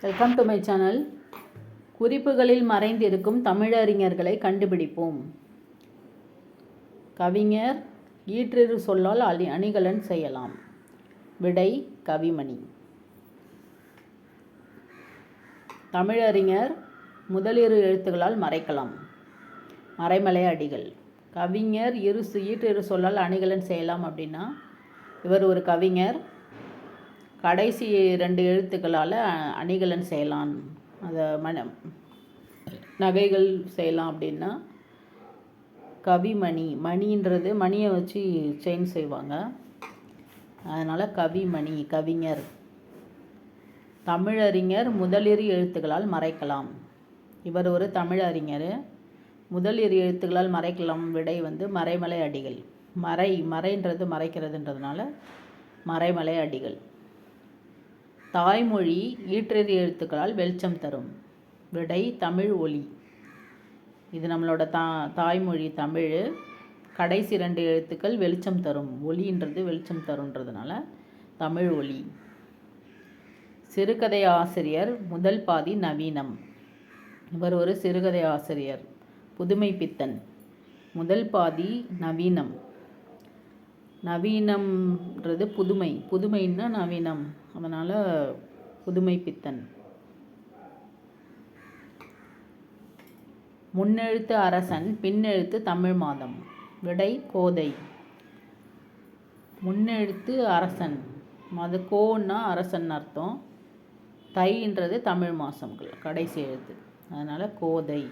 Welcome to my channel குறிப்புகளில் மறைந்திருக்கும் தமிழறிஞர்களை கண்டுபிடிப்போம். கவிஞர் ஈற்றிரு சொல்லால் அணி அணிகலன் செய்யலாம். விடை கவிமணி. தமிழறிஞர் முதலிரு எழுத்துக்களால் மறைக்கலாம். மறைமலை அடிகள். கவிஞர் இரு சு- ஈற்றிரு சொல்லால் அணிகலன் செய்யலாம் அப்படின்னா இவர் ஒரு கவிஞர் கடைசி ரெண்டு எழுத்துக்களால் அணிகலன் செய்யலாம். அதை மன நகைகள் செய்யலாம் அப்படின்னா கவிமணி. மணின்றது மணியை வச்சு செயின் செய்வாங்க. அதனால் கவிமணி கவிஞர். தமிழறிஞர் முதலிரு எழுத்துக்களால் மறைக்கலாம். இவர் ஒரு தமிழறிஞர். முதலிரு எழுத்துக்களால் மறைக்கலாம் விடை வந்து மறைமலை அடிகள். மறை மறைன்றது மறைக்கிறதுன்றதுனால மறைமலை அடிகள். தாய்மொழி ஈற்றறி எழுத்துக்களால் வெளிச்சம் தரும். விடை தமிழ் ஒலி. இது நம்மளோட தா தாய்மொழி தமிழ். கடைசி ரெண்டு எழுத்துக்கள் வெளிச்சம் தரும். ஒலின்றது வெளிச்சம் தருன்றதுனால தமிழ் ஒலி. சிறுகதை ஆசிரியர் முதல் பாதி நவீனம். இவர் ஒரு சிறுகதை ஆசிரியர். புதுமை பித்தன் முதல் பாதி நவீனம். நவீனம்ன்றது புதுமை. புதுமைன்னா நவீனம். அதனால் புதுமை பித்தன். முன்னெழுத்து அரசன் பின்னெழுத்து தமிழ் மாதம். விடை கோதை. முன்னெழுத்து அரசன். அது கோன்னா அரசன் அர்த்தம். தைன்றது தமிழ் மாதம் கடைசி எழுத்து. அதனால் கோதை.